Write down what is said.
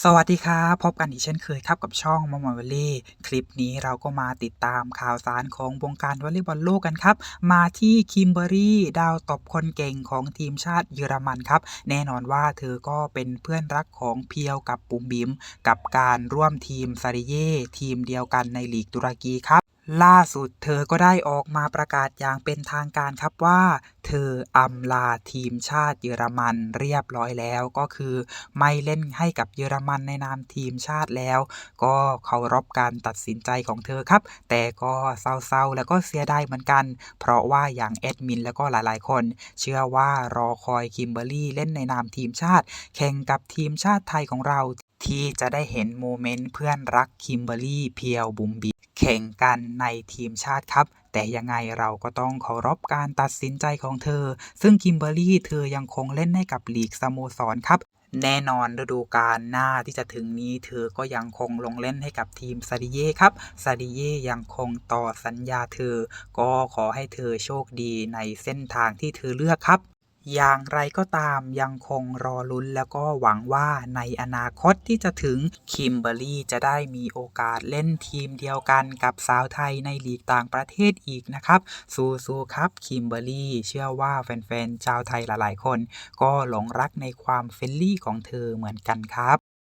สวัสดีครับพบกันอีกเช่นเคยครับกับช่องมอมอวอลเล่คลิปนี้เราก็มาติดตามข่าวสารของวงการวอลเลย์บอลโลกกันครับ มาที่คิมเบอรี่ดาวตบคนเก่งของทีมชาติเยอรมันครับ แน่นอนว่าเธอก็เป็นเพื่อนรักของเพียวกับปุ่มบิม กับการร่วมทีมซาริเย่ทีมเดียวกันในลีกตุรกีครับ ล่าสุดเธอก็ได้ออกมาประกาศอย่างเป็นทางการครับว่า เธออำลาทีมชาติเยอรมันเรียบร้อยแล้วก็คือไม่เล่นให้กับเยอรมันในนามทีมชาติแล้ว ก็เคารพการตัดสินใจของเธอครับ แต่ก็เศร้าๆแล้วก็เสียดายเหมือนกัน เพราะว่าอย่างแอดมินแล้วก็หลายๆ คน เชื่อว่ารอคอยคิมเบอรรี่เล่นในนามทีมชาติ แข่งกับทีมชาติไทยของเรา ที่จะได้เห็นโมเมนต์เพื่อนรักคิมเบอรรี่เพียวบุมบี แข่งกันในทีมชาติครับ แต่ยังไงเราก็ต้องเคารพการตัดสินใจของเธอ ซึ่งคิมเบอรรี่เธอยังคงเล่นให้กับลีกสโมสรครับแน่นอนฤดูกาลหน้าที่จะถึงนี้เธอก็ยังคงลงเล่นให้กับทีมซาดิเย่ครับซาดิเย่ยังคงต่อสัญญาเธอ ก็ขอให้เธอโชคดีในเส้นทางที่เธอเลือกครับ อย่างไรก็ตามยังคงรอลุ้นแล้วก็หวังว่าในอนาคตที่จะถึงคิมเบอรรี่จะได้มีโอกาสเล่นทีมเดียวกันกับสาวไทยในลีกต่างประเทศอีกนะครับสู้ๆครับคิมเบอรรี่เชื่อว่าแฟนๆชาวไทยหลายๆคน ก็หลงรักในความเฟรนลี่ของเธอเหมือนกันครับ